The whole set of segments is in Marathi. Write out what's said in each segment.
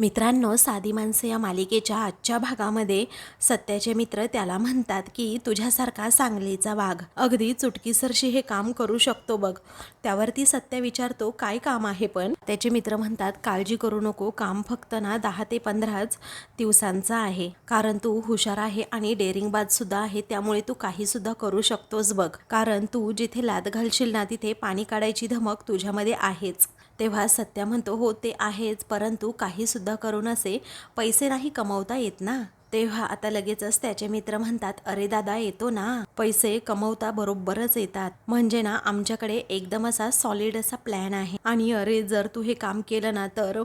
मित्रांनो साधी माणसं या मालिकेच्या आजच्या भागामध्ये सत्याचे मित्र त्याला म्हणतात की तुझ्यासारखा सांगलीचा वाघ अगदी चुटकीसरशी हे काम करू शकतो बघ. त्यावरती सत्य विचारतो काय काम आहे पण? त्याचे मित्र म्हणतात काळजी करू नको काम फक्त ना दहा ते पंधराच दिवसांचं आहे. कारण तू हुशार आहे आणि डेअरिंगबाज सुद्धा आहे त्यामुळे तू काही सुद्धा करू शकतोस बघ. कारण तू जिथे लाद घालशील ना तिथे पाणी काढायची धमक तुझ्यामध्ये आहेच. तेव्हा सत्या म्हणतो हो ते आहेच परंतु काहीसुद्धा करून असे पैसे नाही कमवता येत ना? तेव्हा आता लगेचच त्याचे मित्र म्हणतात अरे दादा येतो ना. पैसे कमवता बरोबरच येतात. म्हणजे ना आमच्याकडे एकदम असा सॉलिड असा प्लॅन आहे. आणि अरे जर तू हे काम केलं ना तर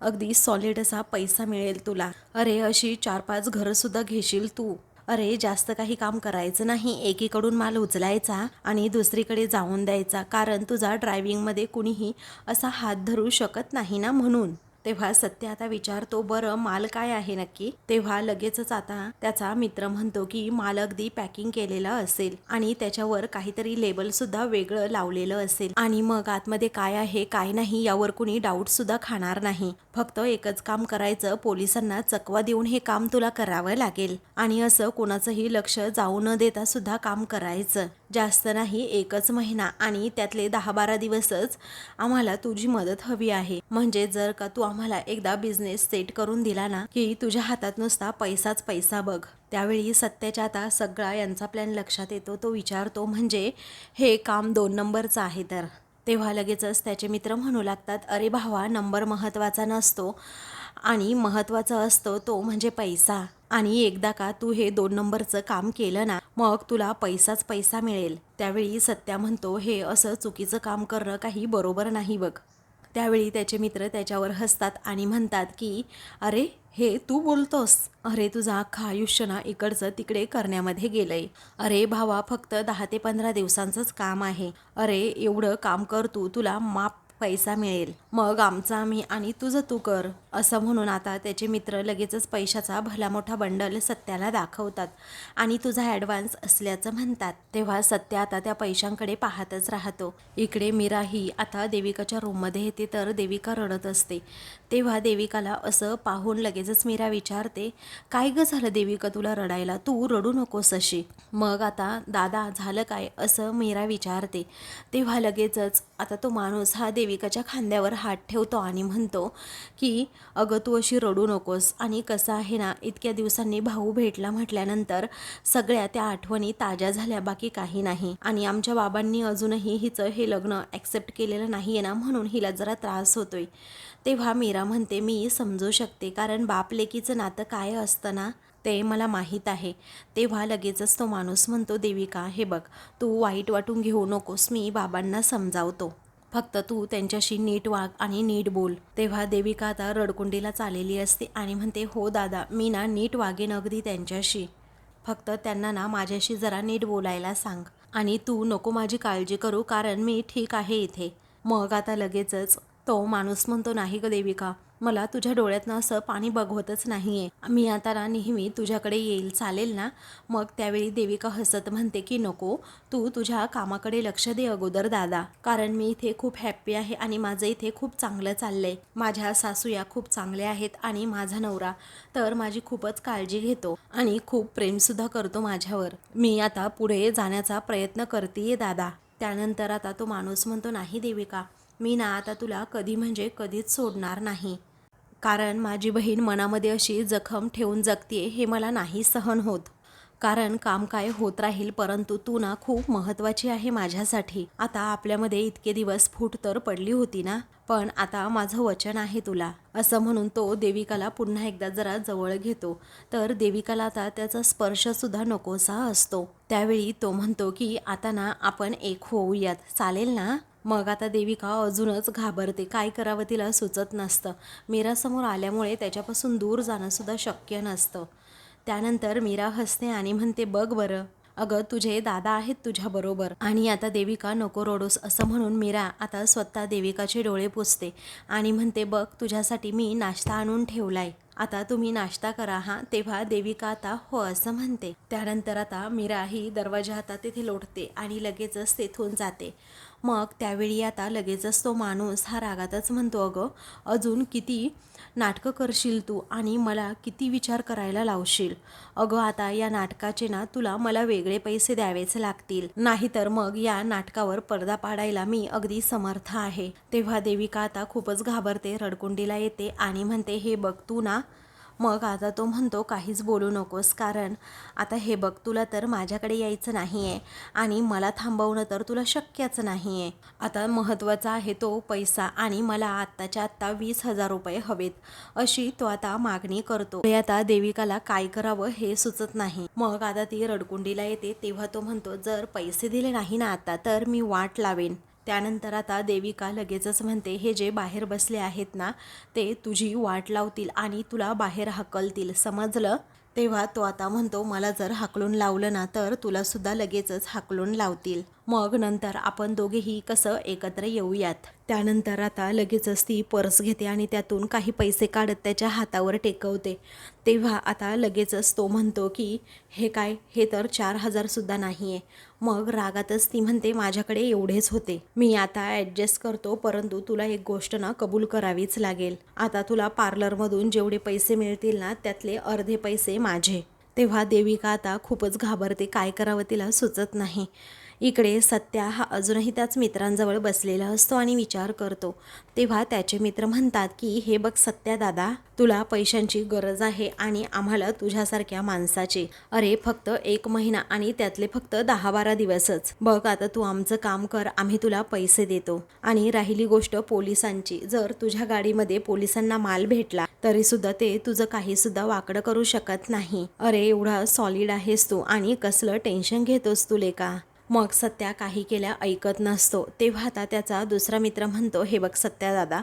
अगदी सॉलिड असा पैसा मिळेल तुला. अरे अशी चार पाच घरंसुद्धा घेशील तू. अरे जास्त काही काम करायचं नाही. एकीकडून माल उचलायचा आणि दुसरीकडे जाऊन द्यायचा. कारण तुझा ड्रायव्हिंगमध्ये कुणीही असा हात धरू शकत नाही ना म्हणून. तेव्हा सत्य आता विचारतो बरं माल काय आहे नक्की? तेव्हा लगेचच आता त्याचा मित्र म्हणतो की माल अगदी पॅकिंग केलेला असेल आणि त्याच्यावर काहीतरी लेबल सुद्धा वेगळं लावलेलं असेल आणि मग आतमध्ये काय आहे काय नाही यावर कुणी डाऊट सुद्धा खाणार नाही. फक्त एकच काम करायचं पोलिसांना चकवा देऊन हे काम तुला करावं लागेल. आणि असं कोणाचंही लक्ष जाऊ न देता सुद्धा काम करायचं. जास्त नाही एकच महिना आणि त्यातले दहा बारा दिवसच आम्हाला तुझी मदत हवी आहे. म्हणजे जर का तू आम्हाला एकदा बिझनेस सेट करून दिला ना की तुझ्या हातात नुसता पैसाच पैसा बघ. त्यावेळी सत्याच्या आता सगळा यांचा प्लॅन लक्षात येतो तो विचारतो म्हणजे हे काम दोन नंबरचं आहे तर. तेव्हा लगेचच त्याचे मित्र म्हणू लागतात अरे भावा नंबर महत्त्वाचा नसतो आणि महत्त्वाचा असतो तो म्हणजे पैसा. आणि एकदा का तू हे दोन नंबरचं काम केलं ना मग तुला पैसाच पैसा मिळेल. त्यावेळी सत्या म्हणतो हे असं चुकीचं काम करणं काही बरोबर नाही बघ. त्यावेळी त्याचे मित्र त्याच्यावर हसतात आणि म्हणतात की अरे हे तू बोलतोस. अरे तुझं अख्खं आयुष्य ना इकडचं तिकडे करण्यामध्ये गेलंय. अरे भावा फक्त दहा ते पंधरा दिवसांचंच काम आहे. अरे एवढं काम कर तू. तुला माप पैसा मिळेल. मग आमचा आम्ही आणि तुझं तू कर असं म्हणून आता त्याचे मित्र लगेचच पैशाचा भला मोठा बंडल सत्याला दाखवतात आणि तुझा ॲडव्हान्स असल्याचं म्हणतात. तेव्हा सत्य आता त्या पैशांकडे पाहतच राहतो. इकडे मीरा ही आता देविकाच्या रूममध्ये येते तर देविका रडत असते. तेव्हा देविकाला असं पाहून लगेचच मीरा विचारते काय गं झालं देविका तुला रडायला? तू रडू नकोस अशी. मग आता दादा झालं काय? असं मीरा विचारते. तेव्हा लगेचच आता तो माणूस हा देविकाच्या खांद्यावर हात ठेवतो आणि म्हणतो की अगं तू अशी रडू नकोस. आणि कसं आहे ना इतक्या दिवसांनी भाऊ भेटला म्हटल्यानंतर सगळ्या त्या आठवणी ताज्या झाल्या बाकी काही नाही. आणि आमच्या बाबांनी अजूनही हिचं हे लग्न ॲक्सेप्ट केलेलं नाही आहे ना म्हणून हिला जरा त्रास होतोय. तेव्हा मीरा म्हणते मी समजू शकते कारण बाप लेकीचं नातं काय असतं ना ते मला माहीत आहे. तेव्हा लगेचच तो माणूस म्हणतो देविका हे बघ तू वाईट वाटून घेऊ नकोस मी बाबांना समजावतो. फक्त तू त्यांच्याशी नीट वाग आणि नीट बोल. तेव्हा देविका आता रडकुंडीला चाललेली असते आणि म्हणते हो दादा मी ना नीट वागेन अगदी त्यांच्याशी. फक्त त्यांना ना माझ्याशी जरा नीट बोलायला सांग. आणि तू नको माझी काळजी करू कारण मी ठीक आहे इथे. मग आता लगेचच तो माणूस म्हणतो नाही ग देविका मला तुझ्या डोळ्यातनं असं पाणी बघवतच नाही आहे मी आता ना नेहमी तुझ्याकडे येईल चालेल ना? मग त्यावेळी देविका हसत म्हणते की नको. तू तुझ्या कामाकडे लक्ष दे अगोदर दादा. कारण मी इथे खूप हॅप्पी आहे आणि माझं इथे खूप चांगलं चाललंय. माझ्या सासूया खूप चांगल्या आहेत आणि माझा नवरा तर माझी खूपच काळजी घेतो आणि खूप प्रेमसुद्धा करतो माझ्यावर. मी आता पुढे जाण्याचा प्रयत्न करते दादा. त्यानंतर आता तो माणूस म्हणतो नाही देविका. मी ना आता तुला कधी म्हणजे कधीच सोडणार नाही. कारण माझी बहीण मनामध्ये अशी जखम ठेवून जगतीये हे मला नाही सहन होत. कारण काम काय होत राहील परंतु तू ना खूप महत्त्वाची आहे माझ्यासाठी. आता आपल्यामध्ये इतके दिवस फूट तर पडली होती ना? पण आता माझं वचन आहे तुला. असं म्हणून तो देविकाला पुन्हा एकदा जरा जवळ घेतो. तर देविकाला आता त्याचा स्पर्शसुद्धा नकोसा असतो. त्यावेळी तो म्हणतो की आता ना आपण एक होऊयात. चालेल ना? मग आता देविका अजूनच घाबरते. काय करावं तिला सुचत नसतं. मीरासमोर आल्यामुळे त्याच्यापासून दूर जाणंसुद्धा शक्य नसतं. त्यानंतर मीरा हसते आणि म्हणते बघ बरं. अगं तुझे दादा आहेत तुझ्याबरोबर आणि आता देविका नको रोडोस असं म्हणून मीरा आता स्वतः देविकाचे डोळे पुसते आणि म्हणते बघ तुझ्यासाठी मी नाश्ता आणून ठेवलाय. आता तुम्ही नाश्ता करा हा? तेव्हा देविका आता हो असं म्हणते. त्यानंतर आता मीरा ही दरवाजा हातात तिथे लोटते आणि लगेचच तेथून जाते. मग त्यावेळी आता लगेचच तो माणूस हा रागातच म्हणतो अगं अजून किती नाटकं करशील तू आणि मला किती विचार करायला लावशील? अगं आता या नाटकाचे ना तुला मला वेगळे पैसे द्यावेच लागतील. नाहीतर मग या नाटकावर पडदा पाडायला मी अगदी समर्थ आहे. तेव्हा देविका आता खूपच घाबरते रडकुंडीला येते आणि म्हणते हे बघ तू ना मग आता तो म्हणतो काहीच बोलू नकोस कारण आता हे बघ तुला तर माझ्याकडे यायचं नाही आहे आणि मला थांबवणं तर तुला शक्यच नाही आहे आता महत्त्वाचा आहे तो पैसा आणि मला आत्ताच्या आत्ता वीस हजार रुपये हवेत. अशी तो आता मागणी करतो. हे आता देविकाला काय करावं हे सुचत नाही. मग आता ती रडकुंडीला येते. तेव्हा तो म्हणतो जर पैसे दिले नाही ना आता तर मी वाट लावेन. त्यानंतर आता देविका लगेचच म्हणते हे जे बाहेर बसले आहेत ना ते तुझी वाट लावतील आणि तुला बाहेर हकलतील. समजलं? तेव्हा तो आता म्हणतो मला जर हाकलून लावलं ना तर तुलासुद्धा लगेचच हाकलून लावतील. मग नंतर आपण दोघेही कसं एकत्र येऊयात. त्यानंतर आता लगेचच ती पर्स घेते आणि त्यातून काही पैसे काढत त्याच्या हातावर टेकवते. तेव्हा आता लगेचच तो म्हणतो की हे काय? हे तर चार हजारसुद्धा नाही आहे मग रागातच ती म्हणते माझ्याकडे एवढेच होते. मी आता ॲडजस्ट करतो परंतु तुला एक गोष्ट ना कबूल करावीच लागेल. आता तुला पार्लरमधून जेवढे पैसे मिळतील ना त्यातले अर्धे पैसे माझे. तेव्हा देविका आता खूपच घाबरते काय करावं तिला सुचत नाही. इकडे सत्या हा अजूनही त्याच मित्रांजवळ बसलेला असतो आणि विचार करतो. तेव्हा त्याचे मित्र म्हणतात की हे बघ सत्या दादा तुला पैशांची गरज आहे आणि आम्हाला तुझ्यासारख्या माणसाची. अरे फक्त एक महिना आणि त्यातले फक्त दहा बारा दिवसच. बघ आता तू आमचं काम कर आम्ही तुला पैसे देतो. आणि राहिली गोष्ट पोलिसांची. जर तुझ्या गाडीमध्ये पोलिसांना माल भेटला तरी सुद्धा ते तुझं काही सुद्धा वाकडं करू शकत नाही. अरे एवढा सॉलिड आहेस तू आणि कसलं टेन्शन घेतोस तू लेका. मग सत्या काही केल्या ऐकत नसतो. तेव्हा आता त्याचा दुसरा मित्र म्हणतो हे बघ सत्या दादा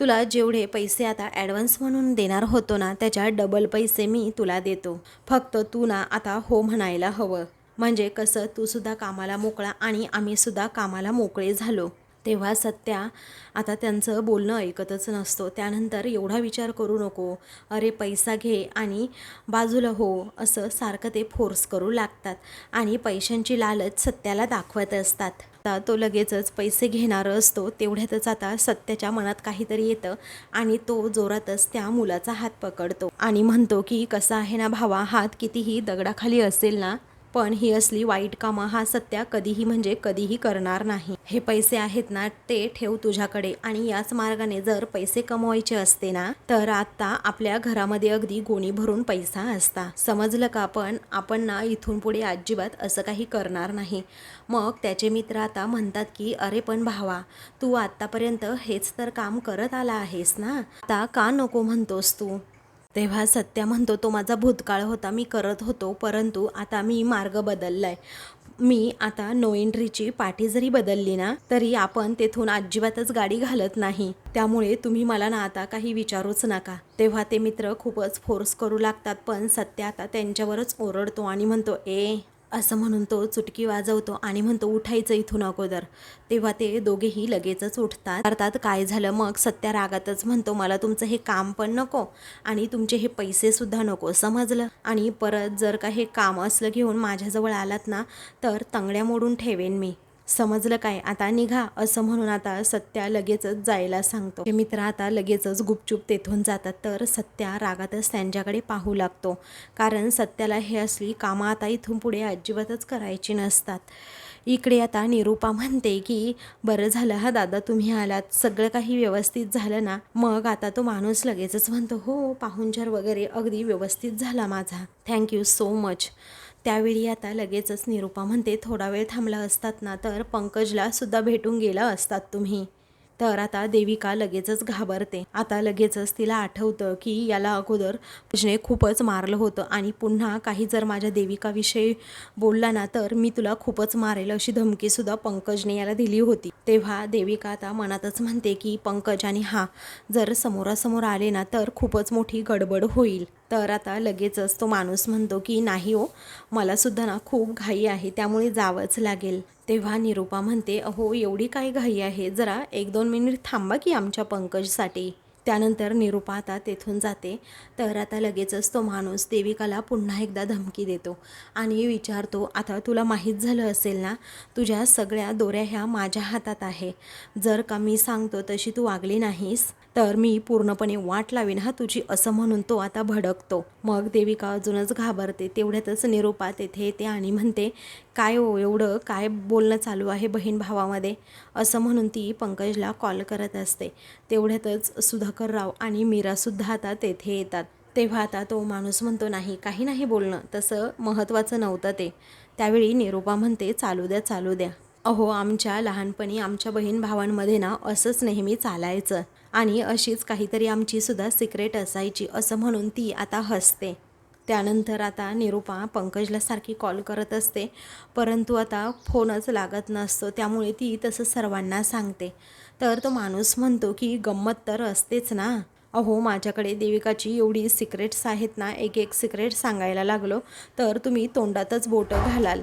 तुला जेवढे पैसे आता ॲडव्हान्स म्हणून देणार होतो ना त्याच्या डबल पैसे मी तुला देतो. फक्त तू ना आता हो म्हणायला हवं. म्हणजे कसं तू सुद्धा कामाला मोकळा आणि आम्हीसुद्धा कामाला मोकळे झालो. तेव्हा सत्या आता त्यांचं बोलणं ऐकतच नसतो. त्यानंतर एवढा विचार करू नको. अरे पैसा घे आणि बाजूला हो असं सारखं ते फोर्स करू लागतात आणि पैशांची लालच सत्याला दाखवत असतात. आता तो लगेचच पैसे घेणारं असतो. तेवढ्यातच आता सत्याच्या मनात काहीतरी येतं आणि तो जोरातच त्या मुलाचा हात पकडतो आणि म्हणतो की कसा आहे ना भावा हात कितीही दगडाखाली असेल ना पण ही असली वाईट कामं हा सत्या कधीही म्हणजे कधीही करणार नाही. हे पैसे आहेत ना ते ठेव तुझ्याकडे. आणि याच मार्गाने जर पैसे कमवायचे असते ना तर आता आपल्या घरामध्ये अगदी गोणी भरून पैसा असता. समजलं का पण आपण ना इथून पुढे अजिबात असं काही करणार नाही. मग त्याचे मित्र आता म्हणतात की अरे पण भावा तू आत्तापर्यंत हेच तर काम करत आला आहेस ना? आता का नको म्हणतोस तू? तेव्हा सत्या म्हणतो तो माझा भूतकाळ होता मी करत होतो परंतु आता मी मार्ग बदलला आहे मी आता नो एंट्रीची पाठी जरी बदलली ना तरी आपण तेथून अजिबातच गाडी घालत नाही. त्यामुळे तुम्ही मला ना आता काही विचारूच नका. तेव्हा ते मित्र खूपच फोर्स करू लागतात पण सत्या आता त्यांच्यावरच ओरडतो आणि म्हणतो ए असं म्हणून तो चुटकी वाजवतो आणि म्हणतो उठायचं इथून अगोदर. तेव्हा ते दोघेही लगेचच उठतात. अर्थात काय झालं मग? सत्या रागातच म्हणतो मला तुमचं हे काम पण नको आणि तुमचे हे पैसे सुद्धा नको. समजलं. आणि परत जर का हे काम असलं घेऊन माझ्याजवळ आलात ना तर तंगड्या मोडून ठेवेन मी. समजलं काय? आता निघा असं म्हणून आता सत्या लगेचच जायला सांगतो. हे मित्र आता लगेचच गुपचूप तेथून जातात तर सत्या रागातच त्यांच्याकडे पाहू लागतो. कारण सत्याला हे असली कामं आता इथून पुढे अजिबातच करायची नसतात. इकडे आता निरूपा म्हणते की बरं झालं हा दादा तुम्ही आलात. सगळं काही व्यवस्थित झालं ना? मग आता तो माणूस लगेचच म्हणतो हो पाहुणचार वगैरे अगदी व्यवस्थित झाला माझा. थँक्यू सो मच त्यावेळी आता लगेचच निरूपा म्हणते थोडा वेळ थांबला असतात ना तर पंकजला सुद्धा भेटून गेला असतात तुम्ही. तर आता देविका लगेचच घाबरते. आता लगेचच तिला आठवतं की याला अगोदर पंकजने खूपच मारलं होतं आणि पुन्हा काही जर माझ्या देविकाविषयी बोलला ना तर मी तुला खूपच मारेल अशी धमकीसुद्धा पंकजने याला दिली होती. तेव्हा देविका आता मनातच म्हणते की पंकज आणि हा जर समोरासमोर आले ना तर खूपच मोठी गडबड होईल. तर आता लगेचच तो माणूस म्हणतो की नाही हो मलासुद्धा ना खूप घाई आहे त्यामुळे जावंच लागेल. तेव्हा निरूपा म्हणते अहो एवढी काय घाई आहे? जरा एक दोन मिनिट थांबा की आमच्या पंकजसाठी. त्यानंतर निरूपा आता तेथून जाते. तर आता लगेचच तो माणूस देविकाला पुन्हा एकदा धमकी देतो आणि विचारतो आता तुला माहीत झालं असेल ना तुझ्या सगळ्या दोऱ्या ह्या माझ्या हातात आहे. जर का मी सांगतो तशी तू वागली नाहीस तर मी पूर्णपणे वाट लावीन हा तुझी असं म्हणून तो आता भडकतो. मग देविका अजूनच घाबरते. तेवढ्यातच निरूपा तेथे येते आणि म्हणते काय हो एवढं काय बोलणं चालू आहे बहीण भावामध्ये? असं म्हणून ती पंकजला कॉल करत असते. तेवढ्यातच सुधाकर राव आणि मीरासुद्धा आता तेथे येतात. तेव्हा आता तो माणूस म्हणतो नाही काही नाही बोलणं. तसं महत्त्वाचं नव्हतं ते. त्यावेळी निरूपा म्हणते चालू द्या चालू द्या. अहो आमच्या लहानपणी आमच्या बहीण भावांमध्ये ना असंच नेहमी चालायचं. आणि अशीच काहीतरी आमची सुद्धा सिक्रेट असायची असं म्हणून ती आता हसते. त्यानंतर आता निरूपा पंकजला सारखी कॉल करत असते. परंतु आता फोनच लागत नसतो. त्यामुळे ती तसं सर्वांना सांगते. तर तो माणूस म्हणतो की गंमत तर असतेच ना? अहो माझ्याकडे देविकाची एवढी सिक्रेट्स आहेत ना एक एक सिक्रेट सांगायला लागलो. तर तुम्ही तोंडातच बोटं घालाल.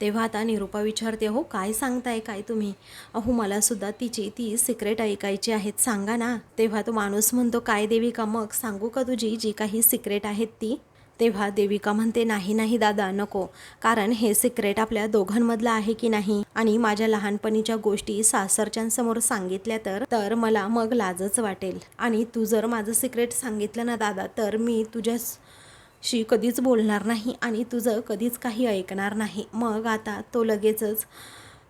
तेव्हा आता निरूपा विचारते हो काय सांगताय काय तुम्ही? अहो मलासुद्धा तिची ती सिक्रेट ऐकायची आहेत सांगा ना. तेव्हा तो माणूस म्हणतो काय देविका मग सांगू का तुझी? जी काही सिक्रेट आहेत ती. तेव्हा देविका म्हणते नाही नाही दादा नको. कारण हे सिक्रेट आपल्या दोघांमधलं आहे की नाही? आणि माझ्या लहानपणीच्या गोष्टी सासरच्यांसमोर सांगितल्या तर तर मला मग लाजच वाटेल. आणि तू जर माझं सिक्रेट सांगितलं ना दादा तर मी तुझ्या शी कधीच बोलणार नाही आणि तुझं कधीच काही ऐकणार नाही. मग आता तो लगेचच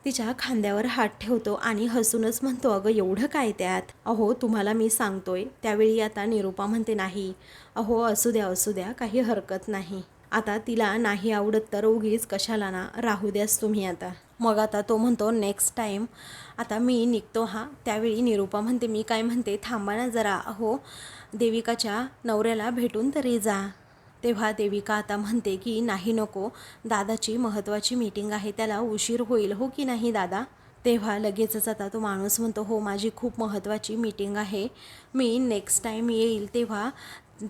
तिच्या खांद्यावर हात ठेवतो आणि हसूनच म्हणतो अगं एवढं काय त्यात? अहो तुम्हाला मी सांगतोय त्यावेळी आता निरूपा म्हणते नाही अहो असू द्या असू द्या काही हरकत नाही. आता तिला नाही आवडत तर उगीच कशाला ना? राहू द्यास तुम्ही आता. मग आता तो म्हणतो नेक्स्ट टाईम आता मी निघतो हा. त्यावेळी निरूपा म्हणते मी काय म्हणते थांबा ना जरा. अहो देविकाच्या नवऱ्याला भेटून तरी जा. तेव्हा देविका आता म्हणते की नाही नको दादाची महत्त्वाची मीटिंग आहे त्याला उशीर होईल हो की नाही दादा? तेव्हा लगेचच आता तो माणूस म्हणतो हो माझी खूप महत्त्वाची मीटिंग आहे मी नेक्स्ट टाईम येईल तेव्हा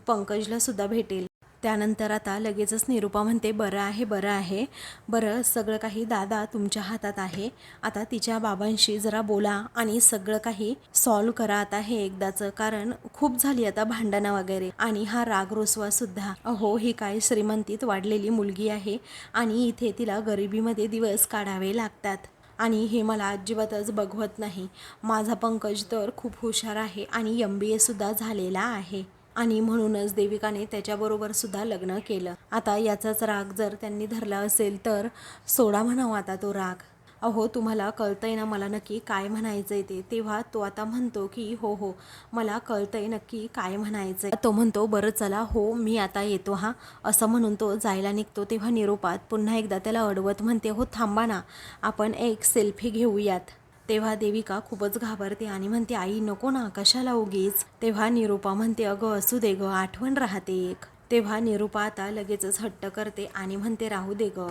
पंकजला सुद्धा भेटेल. त्यानंतर आता लगेचच निरूपा म्हणते बरं आहे बरं आहे. बरं सगळं काही दादा तुमच्या हातात आहे. आता तिच्या बाबांशी जरा बोला आणि सगळं काही सॉल्व करा आता हे एकदाचं. कारण खूप झाली आता भांडणं वगैरे आणि हा राग रोसवा सुद्धा. अहो ही काय श्रीमंतीत वाढलेली मुलगी आहे आणि इथे तिला गरिबीमध्ये दिवस काढावे लागतात. आणि हे मला अजिबातच बघवत नाही. माझा पंकज तर खूप हुशार आहे आणि एम बी एसुद्धा झालेला आहे. आणि म्हणूनच देविकाने त्याच्याबरोबर सुद्धा लग्न केलं. आता याचाच राग जर त्यांनी धरला असेल तर सोडा म्हणावा आता तो राग. अहो तुम्हाला कळतंय ना मला नक्की काय म्हणायचं आहे ते. तेव्हा तो आता म्हणतो की हो हो मला कळतंय नक्की काय म्हणायचंय. तो म्हणतो बरं चला हो मी आता येतो हा. असं म्हणून तो जायला निघतो. तेव्हा निरोपात पुन्हा एकदा त्याला अडवत म्हणते हो थांबा ना आपण एक सेल्फी घेऊयात. तेव्हा देविका खूपच घाबरते आणि म्हणते आई नको ना कशाला उगीच? तेव्हा निरूपा म्हणते अगं असू दे ग आठवण राहते एक. तेव्हा निरूपा आता लगेचच हट्ट करते आणि म्हणते राहू दे ग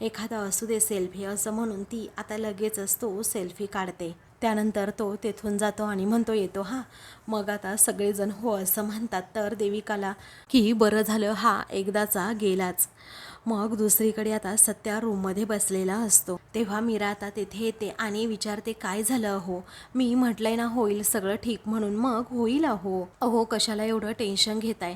एखादा असू दे सेल्फी असं म्हणून ती आता लगेचच तो सेल्फी काढते. त्यानंतर तो तेथून जातो आणि म्हणतो येतो हा. मग आता सगळेजण हो असं म्हणतात. तर देविकाला की बरं झालं हा एकदाचा गेलाच. मग दुसरीकडे आता सत्या रूममध्ये बसलेला असतो. तेव्हा मीरा आता तेथे येते आणि विचारते काय झालं अहो? मी म्हटलंय ना होईल सगळं ठीक म्हणून मग होईल अहो. अहो कशाला एवढं टेन्शन घेताय?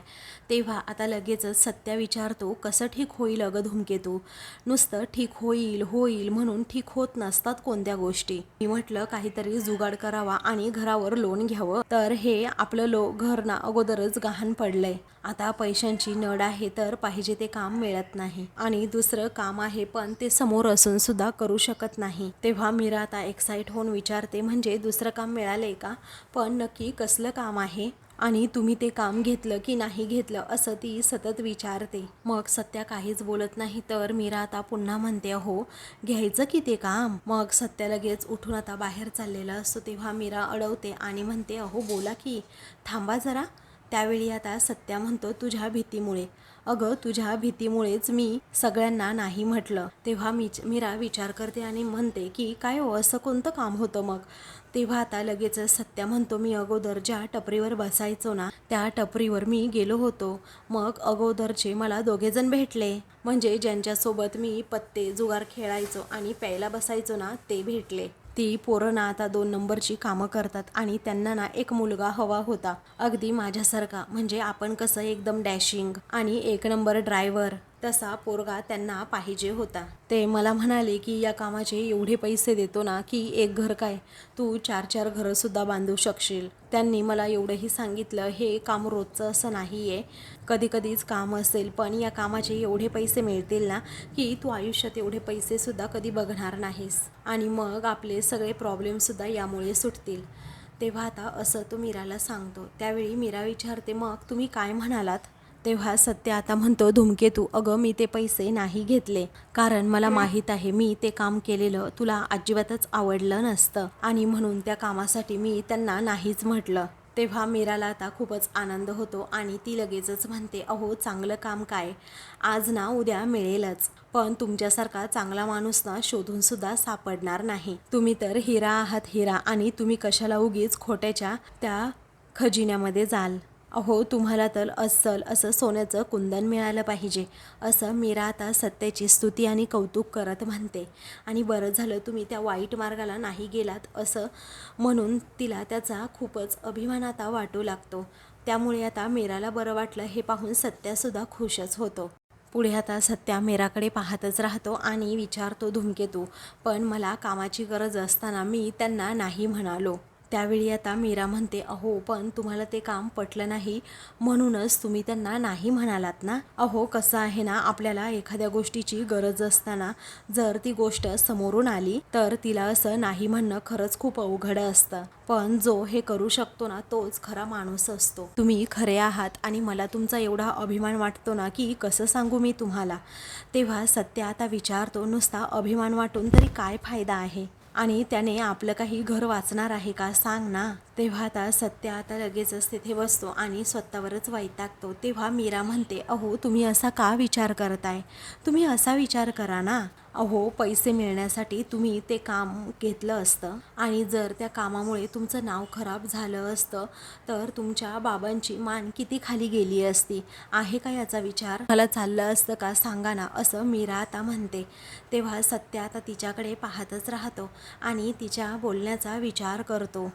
तेव्हा आता लगेचच सत्या विचारतो कसं ठीक होईल अगं धुमकेतू? नुसतं ठीक होईल होईल म्हणून ठीक होत नसतात कोणत्या गोष्टी. मी म्हटलं काहीतरी जुगाड करावा आणि घरावर लोन घ्यावं. तर हे आपलं लो घर ना अगोदरच गहाण पडलंय. आता पैशांची नड आहे तर पाहिजे ते काम मिळत नाही. आणि दुसरं काम आहे पण ते समोर असून सुद्धा करू शकत नाही. तेव्हा मीरा आता एक्साइट होऊन विचारते म्हणजे दुसरं काम मिळालंय का? पण नक्की कसलं काम आहे? आणि तुम्ही ते काम घेतलं की नाही घेतलं असं ती सतत विचारते. मग सत्या काहीच बोलत नाही तर मीरा आता पुन्हा म्हणते हो घ्यायचं की ते काम? मग सत्या लगेच उठून आता बाहेर चाललेला असतो तेव्हा मीरा अडवते आणि म्हणते अहो बोला की. थांबा जरा. त्यावेळी आता सत्या म्हणतो तुझ्या भीतीमुळे. अगं तुझ्या भीतीमुळेच मी सगळ्यांना नाही म्हटलं. तेव्हा मी मीरा विचार करते आणि म्हणते की काय हो असं कोणतं काम होतं मग? तेव्हा आता लगेच सत्या म्हणतो मी अगोदर ज्या टपरीवर बसायचो ना त्या टपरीवर मी गेलो होतो. मग अगोदरचे मला दोघेजण भेटले. म्हणजे ज्यांच्यासोबत मी पत्ते जुगार खेळायचो आणि प्यायला बसायचो ना ते भेटले. ती पोरं ना आता दोन नंबरची कामं करतात आणि त्यांना ना एक मुलगा हवा होता. अगदी माझ्यासारखा. म्हणजे आपण कसं एकदम डॅशिंग आणि एक नंबर ड्रायव्हर तसा पोरगा त्यांना पाहिजे होता. ते मला म्हणाले की या कामाचे एवढे पैसे देतो ना की एक घर काय? तू चार चार घरंसुद्धा बांधू शकशील. त्यांनी मला एवढंही सांगितलं हे काम रोजचं असं नाही आहे कधी कधीच काम असेल पण या कामाचे एवढे पैसे मिळतील ना की तू आयुष्यात एवढे पैसे सुद्धा कधी बघणार नाहीस. आणि मग आपले सगळे प्रॉब्लेमसुद्धा यामुळे सुटतील. तेव्हा आता असं तो मीराला सांगतो. त्यावेळी मीरा विचारते मग तुम्ही काय म्हणालात? तेव्हा सत्य आता म्हणतो धूमकेतू अगं मी ते पैसे नाही घेतले. कारण मला माहीत आहे मी ते काम केलेलं तुला अजिबातच आवडलं नसतं. आणि म्हणून त्या कामासाठी मी त्यांना नाहीच म्हटलं. तेव्हा मीराला आता खूपच आनंद होतो आणि ती लगेचच म्हणते अहो चांगलं काम काय? आज ना उद्या मिळेलच. पण तुमच्यासारखा चांगला माणूस ना शोधून सुद्धा सापडणार नाही. तुम्ही तर हिरा आहात हिरा आणि तुम्ही कशाला उगीच खोट्याच्या त्या खजिन्यामध्ये जाल. अहो तुम्हाला तर अस्सल असं सोन्याचं कुंदन मिळालं पाहिजे असं मीरा आता सत्याची स्तुती आणि कौतुक करत म्हणते. आणि बरं झालं तुम्ही त्या वाईट मार्गाला नाही गेलात असं म्हणून तिला त्याचा खूपच अभिमान आता वाटू लागतो. त्यामुळे आता मीराला बरं वाटलं हे पाहून सत्यासुद्धा खुशच होतो. पुढे आता सत्या मीराकडे पाहतच राहतो आणि विचारतो धुमकेतू पण मला कामाची गरज असताना मी त्यांना नाही म्हणालो. त्यावेळी आता मीरा म्हणते अहो पण तुम्हाला ते काम पटलं नाही. म्हणूनच तुम्ही त्यांना नाही म्हणालात ना? अहो कसं आहे ना आपल्याला एखाद्या गोष्टीची गरज असताना जर ती गोष्ट समोरून आली तर तिला असं नाही म्हणणं खरंच खूप अवघड असतं. पण जो हे करू शकतो ना तोच खरा माणूस असतो. तुम्ही खरे आहात आणि मला तुमचा एवढा अभिमान वाटतो ना की कसं सांगू मी तुम्हाला? तेव्हा सत्य आता विचारतो नुसता अभिमान वाटून तरी काय फायदा आहे? आणि त्याने आपलं काही घर वाचणार आहे का सांग ना. तेव्हा आता सत्य आता लगेचच तिथे बसतो आणि स्वतःवरच वैतागतो. तेव्हा मीरा म्हणते अहो तुम्ही असा का विचार करताय? तुम्ही असा विचार करा ना. अहो पैसे मिळण्यासाठी तुम्ही ते काम घेतलं असतं आणि जर त्या कामामुळे तुमचं नाव खराब झालं असतं तर तुमच्या बाबांची मान किती खाली गेली असती? आहे का याचा विचार? मला चाललं असतं का सांगा ना असं मीरा आता म्हणते. तेव्हा सत्य आता तिच्याकडे पाहतच राहतो आणि तिच्या बोलण्याचा विचार करतो.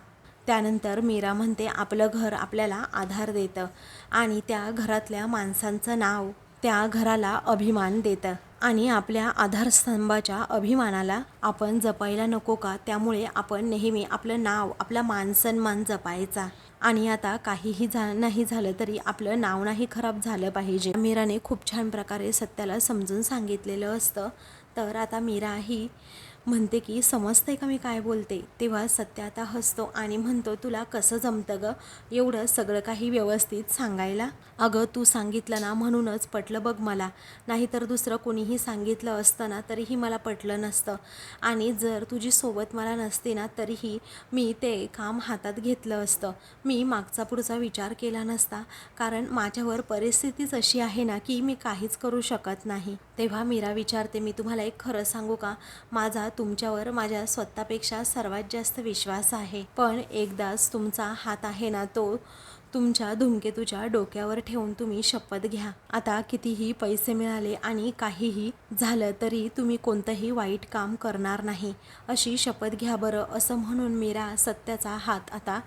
त्यानंतर मीरा म्हणते आपलं घर आपल्याला आधार देतं आणि त्या घरातल्या माणसांचं नाव त्या घराला अभिमान देतं. आणि आपल्या आधारस्तंभाच्या अभिमानाला आपण जपायला नको का? त्यामुळे आपण नेहमी आपलं नाव आपला मानसन्मान जपायचा. आणि आता काहीही झा नाही झालं तरी आपलं नाव नाही खराब झालं पाहिजे. मीराने खूप छान प्रकारे सत्याला समजून सांगितलेलं असतं. तर आता मीरा ही म्हणते की समजते का मी काय बोलते? तेव्हा सत्य आता हसतो आणि म्हणतो तुला कसं जमतं ग? एवढं सगळं काही व्यवस्थित सांगायला? अगं तू सांगितलं ना म्हणूनच पटलं बघ मला. नाहीतर दुसरं कोणीही सांगितलं असतं ना तरीही मला पटलं नसतं. आणि जर तुझी सोबत मला नसते ना तरीही मी ते काम हातात घेतलं असतं. मी मागचा पुढचा विचार केला नसता. कारण माझ्यावर परिस्थितीच अशी आहे ना की मी काहीच करू शकत नाही. तेव्हा मीरा विचारते मी तुम्हाला एक खरं सांगू का? माझा तुमच्यावर माझ्या स्वतःपेक्षा सर्वात जास्त विश्वास आहे. पण एकदाच तुमचा हात आहे ना तो तुमच्या धूमकेतूच्या डोक्यावर ठेवून तुम्ही शपथ घ्या. आता कितीही पैसे मिळाले आणि काहीही झालं तरी तुम्ही कोणतंही वाईट काम करणार नाही. अशी शपथ घ्या बरं असं म्हणून मीरा सत्याचा हात आता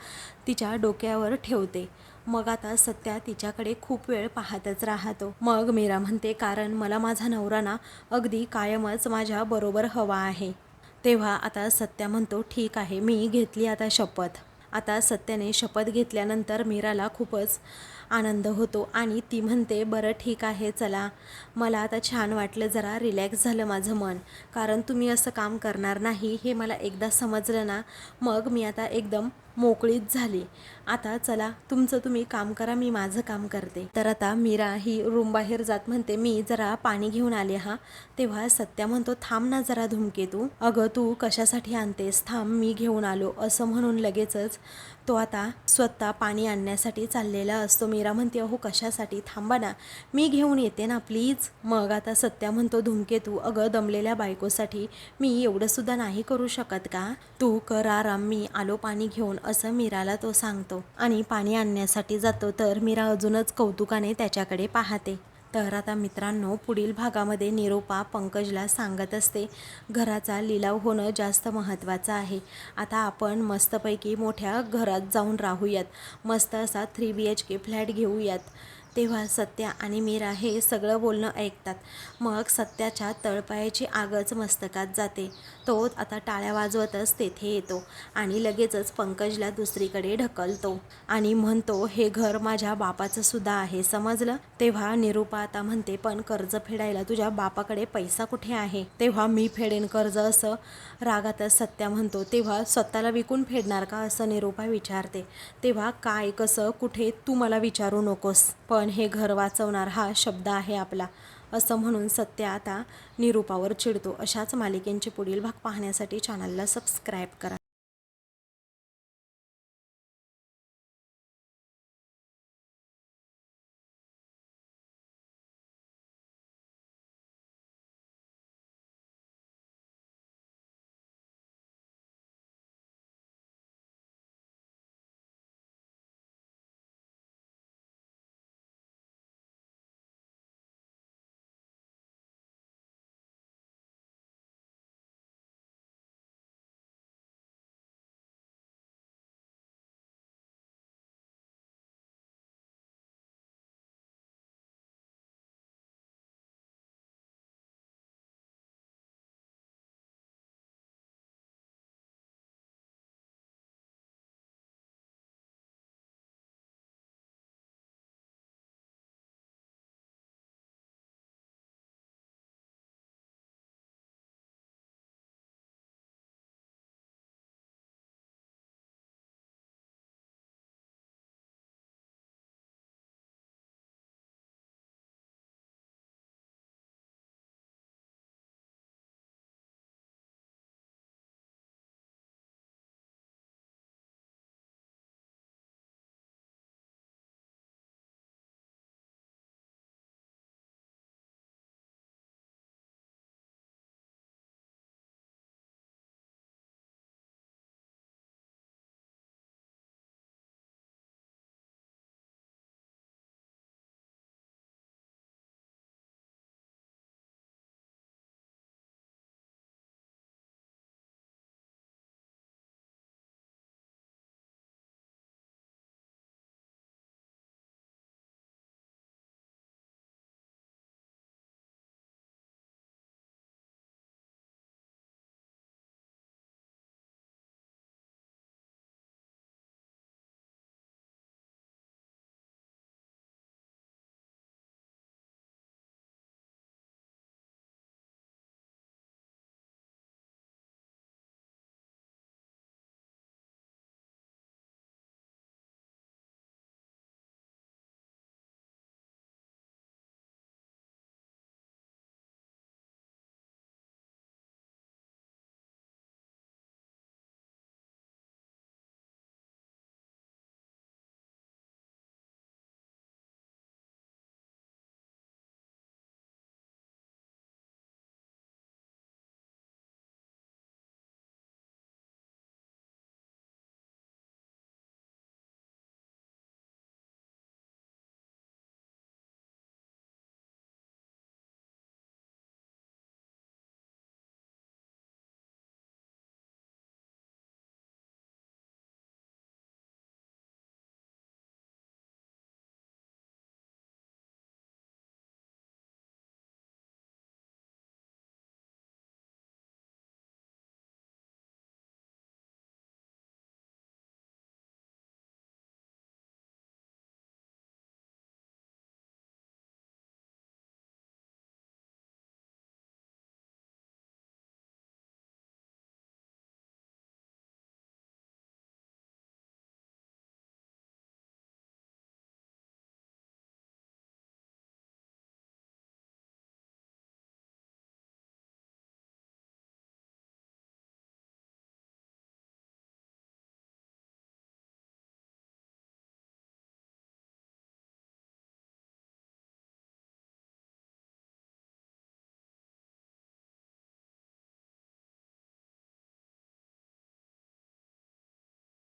तिच्या डोक्यावर ठेवते. मग आता सत्या तिच्याकडे खूप वेळ पाहतच राहतो. मग मीरा म्हणते कारण मला माझा नवरा ना अगदी कायमच माझ्या बरोबर हवा आहे. तेव्हा आता सत्या म्हणतो ठीक आहे मी घेतली आता शपथ. आता सत्याने शपथ घेतल्यानंतर मीराला खूपच आनंद होतो आणि ती म्हणते बरं ठीक आहे चला. मला आता छान वाटलं जरा रिलॅक्स झालं माझं मन. कारण तुम्ही असं काम करणार नाही हे मला एकदा समजलं ना मग मी आता एकदम मोकळीच झाली. आता चला तुमचं तुम्ही काम करा मी माझं काम करते. तर आता मीरा ही रूम बाहेर जात म्हणते मी जरा पाणी घेऊन आले हा. तेव्हा सत्या म्हणतो थांब ना जरा धुमके तू. अगं तू कशासाठी आणतेस? थांब मी घेऊन आलो. असं म्हणून लगेचच तो आता स्वतः पाणी आणण्यासाठी चाललेला असतो. मीरा म्हणते अहो कशासाठी? थांबा ना. मी घेऊन येते ना प्लीज. मग आता सत्या म्हणतो धुमकेतू अगं दमलेल्या बायकोसाठी मी एवढंसुद्धा नाही करू शकत का? तू कर आराम. मी आलो पाणी घेऊन. असं मीराला तो सांगतो. आणि पाणी आणण्यासाठी जातो तर मीरा अजूनच कौतुकाने त्याच्याकडे पाहते. तर आता मित्रांनो पुढील भागामध्ये निरोपा पंकजला सांगत असते घराचा लिलाव होणं जास्त महत्त्वाचं आहे. आता आपण मस्तपैकी मोठ्या घरात जाऊन राहूयात. मस्त असा three B H K flat घेऊयात. तेव्हा सत्या आणि मीरा हे सगळं बोलणं ऐकतात. मग सत्याच्या तळपायाची आगच मस्तकात जाते. तो आता टाळ्या वाजवतच तेथे येतो आणि लगेचच पंकजला दुसरीकडे ढकलतो आणि म्हणतो हे घर माझ्या बापाचं सुद्धा आहे समजलं? तेव्हा निरूपा आता म्हणते पण कर्ज फेडायला तुझ्या बापाकडे पैसा कुठे आहे? तेव्हा मी फेडेन कर्ज असं रागातच सत्या म्हणतो. तेव्हा स्वतःला विकून फेडणार का असं निरूपा विचारते. तेव्हा काय कसं कुठे तू मला विचारू नकोस. पण पण हे घर वाचवणार हा शब्द आहे आपला. असं म्हणून सत्य आता निरूपावर चिडतो. अशाच मालिकेंचे पुढील भाग पाहण्यासाठी चॅनलला सबस्क्राईब करा.